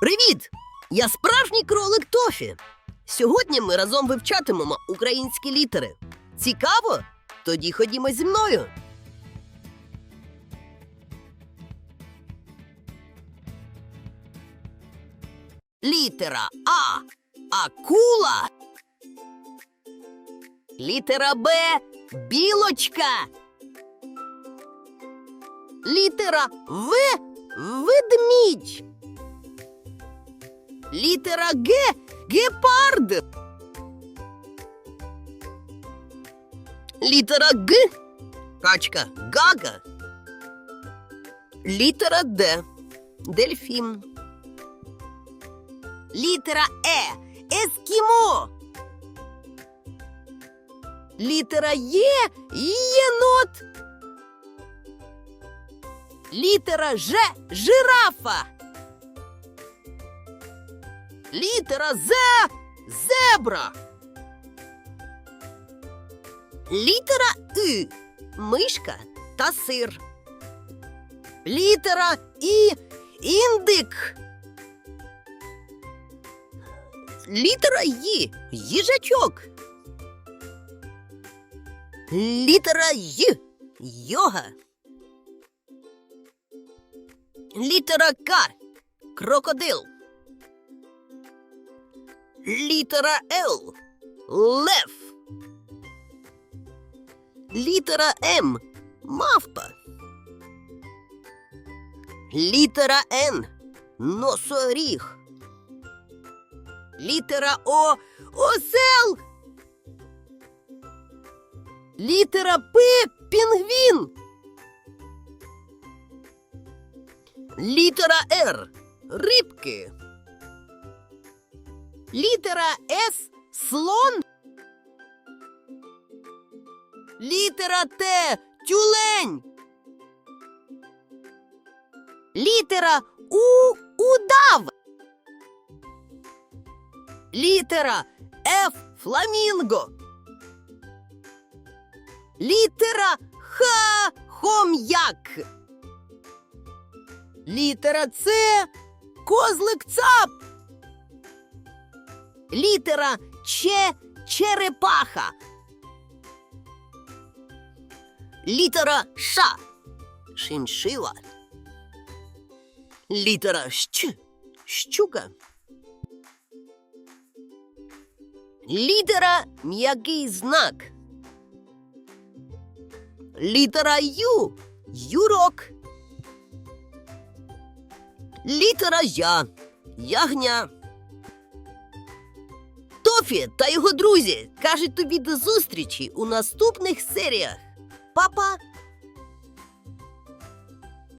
Привіт! Я справжній кролик Тофі. Сьогодні ми разом вивчатимемо українські літери. Цікаво? Тоді ходімо зі мною. Літера А. Акула. Літера Б. Білочка. Літера В. Ведмідь. Літера Г. Гепард. Літера Г. Качка. Гага. Літера Д. Дельфін. Літера Е. Ескімо. Літера Є. Єнот. Літера Ж. Жирафа. Літера З. Зебра. Літера И. Мишка та сир. Літера І. Індик. Літера Ї. Їжачок. Літера Й. Йога. Літера К. Крокодил. Літера Л. Лев. Літера М. Мавпа. Літера Н. Носоріг. Літера О. Осел. Літера П. Пінгвін. Літера Р. Рибки. Літера С. Слон. Літера Т. Тюлень. Літера У. Удав. Літера Ф. Фламінго. Літера Х. Хом'як. Літера С. Козлик цап. Літера Ч. Черепаха. Літера Ш. Шиншила. Літера Щ. Щука. Літера м'який знак. Літера Ю. Юрок. Літера Я. Ягня. Тофі та його друзі кажуть тобі до зустрічі у наступних серіях. Па-па!